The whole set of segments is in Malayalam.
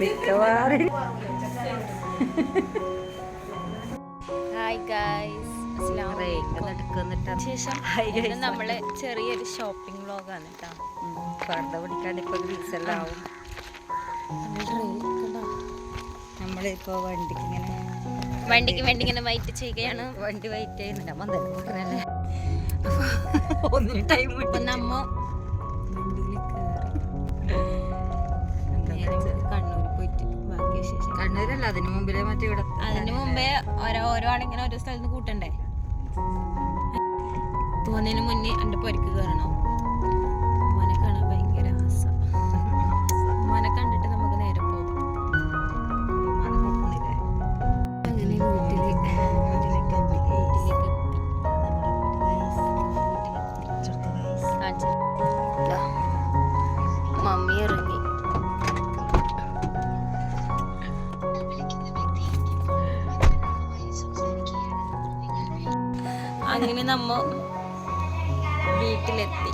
മിക്കവാറും. ഹായ് ഗായ്സ് ശേഷം ഇന്ന് നമ്മൾ ചെറിയൊരു ഷോപ്പിംഗ് വ്ലോഗാണ് കേട്ടോ പർദ്ദ പിടിക്കാൻ ഇപ്പൊ ആവും. നമ്മളിപ്പോ വണ്ടിക്ക് ഇങ്ങനെ വണ്ടിക്ക് വേണ്ടി ഇങ്ങനെ വൈറ്റ് ചെയ്യുകയാണ്. വണ്ടി വൈറ്റ് ചെയ്യുന്നുണ്ട്. അമ്മ എന്തായാലും പറഞ്ഞല്ലേ ഒന്നിന് ടൈം അപ്പൊ നമ്മ കണ്ണൂർ പോയിട്ട് ബാക്കി വിശേഷം. കണ്ണൂരല്ല അതിന് മുമ്പിലെ മറ്റേ ഇവിടെ. അതിന് മുമ്പേ ഓരോ ഓരോ ആളിങ്ങനെ ഓരോ സ്ഥലത്ത് കൂട്ടണ്ടേ? തോന്നിന് മുന്നേ എന്റെ പൊരിക്ക് കയറണം അങ്ങനെ നമ്മ വീട്ടിലെത്തി.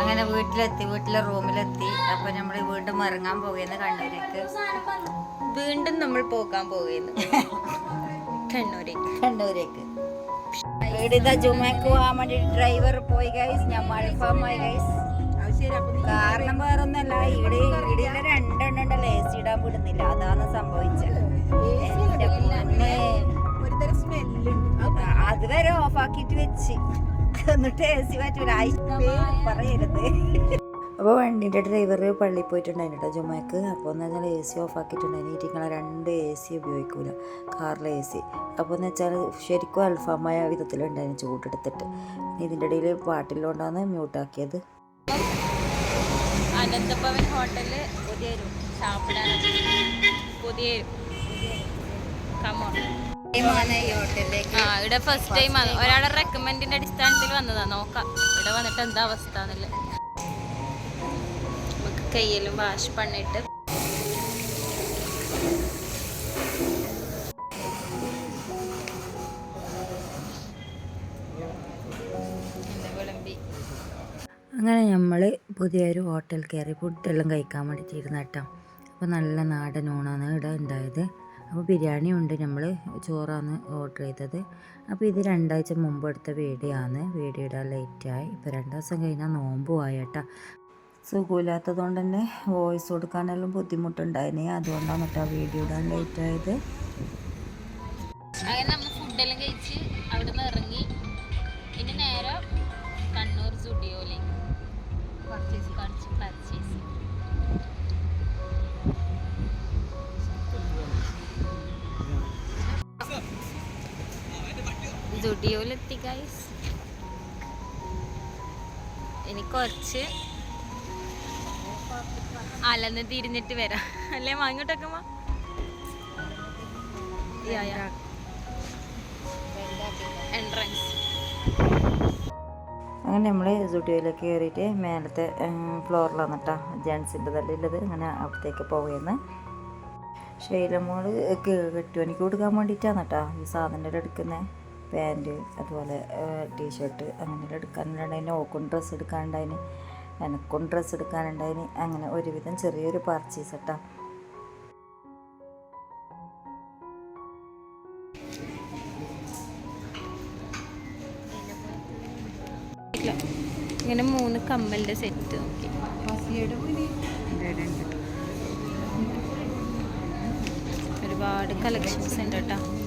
അങ്ങനെ വീട്ടിലെത്തി വീട്ടിലെ റൂമിലെത്തി. അപ്പൊ നമ്മൾ വീണ്ടും ഇറങ്ങാൻ പോകുന്ന കണ്ണൂരേക്ക്. വീണ്ടും നമ്മൾ പോകാൻ പോകുന്നു കണ്ണൂരേക്ക്. കണ്ണൂരേക്ക്. ഇവിടുത്തെ ജുമക്ക് പോകാൻ വേണ്ടി ഡ്രൈവർ പോയി ഗൈസ് ഞാൻ ഗൈസ് കാരണം വേറൊന്നല്ല ഇവിടെ ഇടിയിലെ രണ്ടെണ്ണം ഉണ്ടല്ലോ എ സി ഇടാൻ വിടുന്നില്ല. അതാണ് സംഭവിച്ചത്. അതുവരെ ഓഫാക്കിട്ട് വെച്ച്. എന്നിട്ട് എ സി പറ്റൂല പറയരുത്. അപ്പോൾ വണ്ടീന്റെ ഡ്രൈവർ പള്ളിയിൽ പോയിട്ടുണ്ടായിരുന്നു കേട്ടോ ജുമക്ക്. അപ്പോൾ എന്ന് വെച്ചാൽ എ സി ഓഫ് ആക്കിയിട്ടുണ്ടായിരുന്നു ഇരിക്കണ രണ്ട് എ സി ഉപയോഗിക്കൂല. കാറിലെ എ സി അപ്പോൾ എന്ന് വെച്ചാൽ ശരിക്കും അൽഫാമായ വിധത്തിലുണ്ടായിരുന്നു ചൂടെടുത്തിട്ട്. ഇതിന്റെ ഇടയിൽ പാട്ടിലുകൊണ്ടാണ് മ്യൂട്ടാക്കിയത് അനന്തഭവൻ ഹോട്ടലിൽ പുതിയ സാപ്പിടാൻ പുതിയൊരു കമോൺ ആ ഇവിടെ ഫസ്റ്റ് ടൈം ആണ്. ഒരാളെ റെക്കമെൻഡിന്റെ അടിസ്ഥാനത്തിൽ വന്നതാ. നോക്കാം. ഇവിടെ വന്നിട്ട് എന്താ അവസ്ഥ എന്നല്ലേ. നമുക്ക് കയ്യിലും വാഷ് പണിട്ട് അങ്ങനെ നമ്മൾ പുതിയൊരു ഹോട്ടൽ കയറി ഫുഡെല്ലാം കഴിക്കാൻ വേണ്ടിയിട്ട് ഇരുന്ന കേട്ടോ. അപ്പോൾ നല്ല നാടൻ ഊണാണ് ഇവിടെ ഉണ്ടായത്. അപ്പോൾ ബിരിയാണി ഉണ്ട് നമ്മൾ ചോറാണ് ഓർഡർ ചെയ്തത്. അപ്പോൾ ഇത് രണ്ടാഴ്ച മുമ്പ് എടുത്ത വീഡിയോ ആണ് വീഡിയോ ഇടാൻ ലേറ്റായി ഇപ്പോൾ രണ്ട് ദിവസം കഴിഞ്ഞാൽ നോമ്പുമായി കേട്ടോ. സുഖമില്ലാത്തതുകൊണ്ട് തന്നെ വോയിസ് കൊടുക്കാനെല്ലാം ബുദ്ധിമുട്ടുണ്ടായിന്. അതുകൊണ്ടാണ് കേട്ടോ വീഡിയോ ഇടാൻ നമ്മൾ ഫുഡെല്ലാം കഴിച്ച് അവിടെ നിന്ന് ഇറങ്ങി. ഇനി നേരെ കണ്ണൂർ സ്റ്റുഡിയോയിലേക്ക് പർച്ചേസ് പർച്ചേസ് സ്റ്റുഡിയോയിലെത്തി ഗൈസ് ഇനി കുറച്ച് അലന്ന് തിരിഞ്ഞിട്ട് വരാം. അല്ലേ വാങ്ങിട്ടൊക്കെ എൻട്രൻസ് അങ്ങനെ നമ്മൾ സ്റ്റുഡിയോയിലേക്ക് കയറിയിട്ട് മേലത്തെ ഫ്ലോറിലാണ് കേട്ടോ ജെൻസിന്റെ തല്ലുള്ളത് അങ്ങനെ അവിടത്തേക്ക് പോവുകയെന്ന് ശൈലമോൾ കെട്ടുപണിക്ക് കൊടുക്കാൻ വേണ്ടിയിട്ടാണ് കേട്ടോ ഈ സാധനം എടുക്കുന്നത് പാന്റ് അതുപോലെ ടീഷർട്ട് അങ്ങനെയെല്ലാം എടുക്കാനുണ്ടായിന്. ഓക്കും ഡ്രസ്സ് എടുക്കാനുണ്ടായിന്. എനക്കും ഡ്രസ്സ് എടുക്കാനുണ്ടായിന്. അങ്ങനെ ഒരുവിധം ചെറിയൊരു പർച്ചേസ് കേട്ടോ. ഇങ്ങനെ മൂന്ന് കമ്മലിന്റെ സെറ്റ് നോക്കി. ഒരുപാട് കളക്ഷൻസ് ഉണ്ട് കേട്ടോ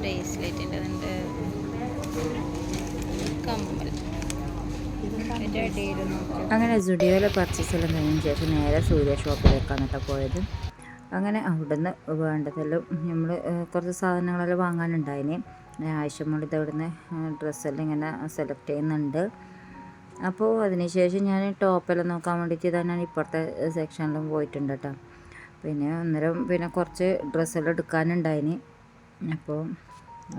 ബ്രേസ്ലെറ്റിന്റെ ഉണ്ട് കമ്മൽ അങ്ങനെ ജുഡിയോയിലെ പർച്ചേസ് എല്ലാം കഴിഞ്ഞ ശേഷം നേരെ സൂര്യ ഷോപ്പിലേക്കാണ് കേട്ടോ പോയത്. അങ്ങനെ അവിടുന്ന് വേണ്ടതെല്ലാം നമ്മൾ കുറച്ച് സാധനങ്ങളെല്ലാം വാങ്ങാനുണ്ടായിന്. ആവശ്യമുള്ളത് അവിടുന്ന് ഡ്രസ്സെല്ലാം ഇങ്ങനെ സെലക്ട് ചെയ്യുന്നുണ്ട്. അപ്പോൾ അതിനുശേഷം ഞാൻ ടോപ്പെല്ലാം നോക്കാൻ വേണ്ടിയിട്ട് തന്നെ ഇപ്പുറത്തെ സെക്ഷനിലും പോയിട്ടുണ്ട് കേട്ടോ. പിന്നെ അന്നേരം പിന്നെ കുറച്ച് ഡ്രസ്സെല്ലാം എടുക്കാനുണ്ടായിന്. അപ്പോൾ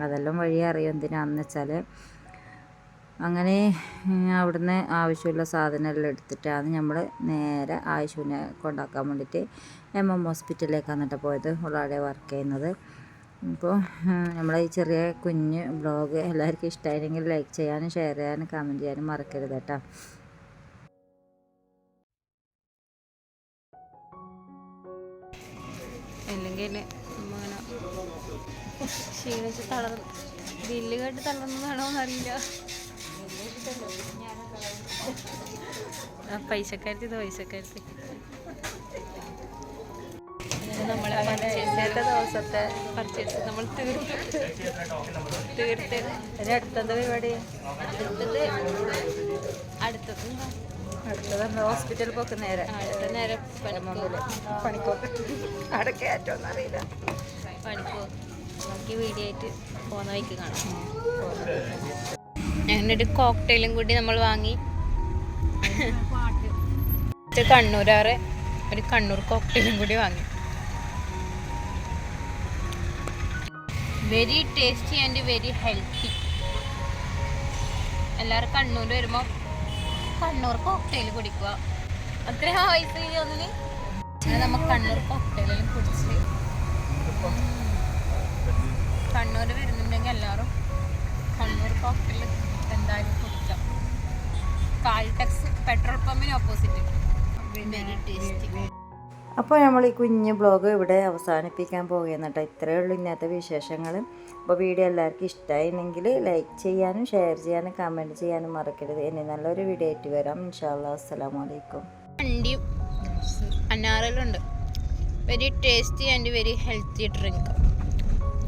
അതെല്ലാം വഴി അറിയും എന്തിനാണെന്ന് വെച്ചാൽ അങ്ങനെ അവിടുന്ന് ആവശ്യമുള്ള സാധനമെല്ലാം എടുത്തിട്ടാണ് നമ്മൾ നേരെ ആയുഷുവിനെ കൊണ്ടാക്കാൻ വേണ്ടിയിട്ട് എം എം ഹോസ്പിറ്റലിലേക്കാണ് കേട്ടോ പോയത്. ഉള്ളാടെ വർക്ക് ചെയ്യുന്നത്. ഇപ്പോൾ നമ്മളെ ഈ ചെറിയ കുഞ്ഞ് ബ്ലോഗ് എല്ലാവർക്കും ഇഷ്ടമായിരുന്നെങ്കിൽ ലൈക്ക് ചെയ്യാനും ഷെയർ ചെയ്യാനും കമന്റ് ചെയ്യാനും മറക്കരുത് കേട്ടോ. അല്ലെങ്കിൽ ക്ഷീണിച്ച് തളർന്ന്. ബില്ല് കേട്ട് തളർന്നതാണോ എന്നറിയില്ല പൈസക്കാരത്തി ഇത് പൈസക്കാരത്തി. നമ്മളെ ഇന്നത്തെ ദിവസത്തെ പർച്ചേസ് നമ്മൾ തീർത്തു തീർത്ത് ഇനി അടുത്തത് പരിപാടി അടുത്തത് അടുത്തത് അടുത്തത് നമ്മൾ ഹോസ്പിറ്റലിൽ പോക്ക് നേരെ. അടുത്ത നേരം പണിക്കോ പണിക്കോക്ക് പണിക്കോ നമുക്ക് വീഡിയോ ആയിട്ട് പോകുന്ന വഴിക്ക് കാണാം. ഒരു കോക്ടെയിലും കൂടി നമ്മൾ വാങ്ങി. കണ്ണൂരാറ് ഒരു കണ്ണൂർ കോക്ടെയിലും കൂടി വാങ്ങി. Very tasty and very healthy എല്ലാവരും കണ്ണൂർ വരുമ്പോൾ കണ്ണൂർ കോക്ടെയിൽ കുടിക്കുക. അത്രയും വയസ്സ് അങ്ങനെ നമ്മൾ കണ്ണൂർ കോക്ടെയിലും കുടിച്ച്. കണ്ണൂർ വരുന്നുണ്ടെങ്കിൽ എല്ലാവരും കണ്ണൂർ കോക്ടെയിൽ എന്തായാലും കുടിക്കാം. കാൽടെക്സ് പെട്രോൾ പമ്പിന് ഓപ്പോസിറ്റ് വെരി ടേസ്റ്റി അപ്പോൾ നമ്മൾ ഈ കുഞ്ഞ് ബ്ലോഗ് ഇവിടെ അവസാനിപ്പിക്കാൻ പോകുകയെന്ന് കേട്ടോ. ഇത്രയേ ഉള്ളൂ ഇന്നത്തെ വിശേഷങ്ങൾ. അപ്പോൾ വീഡിയോ എല്ലാവർക്കും ഇഷ്ടമായിരുന്നെങ്കിൽ ലൈക്ക് ചെയ്യാനും ഷെയർ ചെയ്യാനും കമന്റ് ചെയ്യാനും മറക്കരുത്. ഇനി നല്ലൊരു വീഡിയോ ആയിട്ട് വരാം. ഇൻഷാല്ലാ അസ്സാം വലൈക്കും വണ്ടിയും അനാറലുണ്ട്. Very tasty and very healthy drink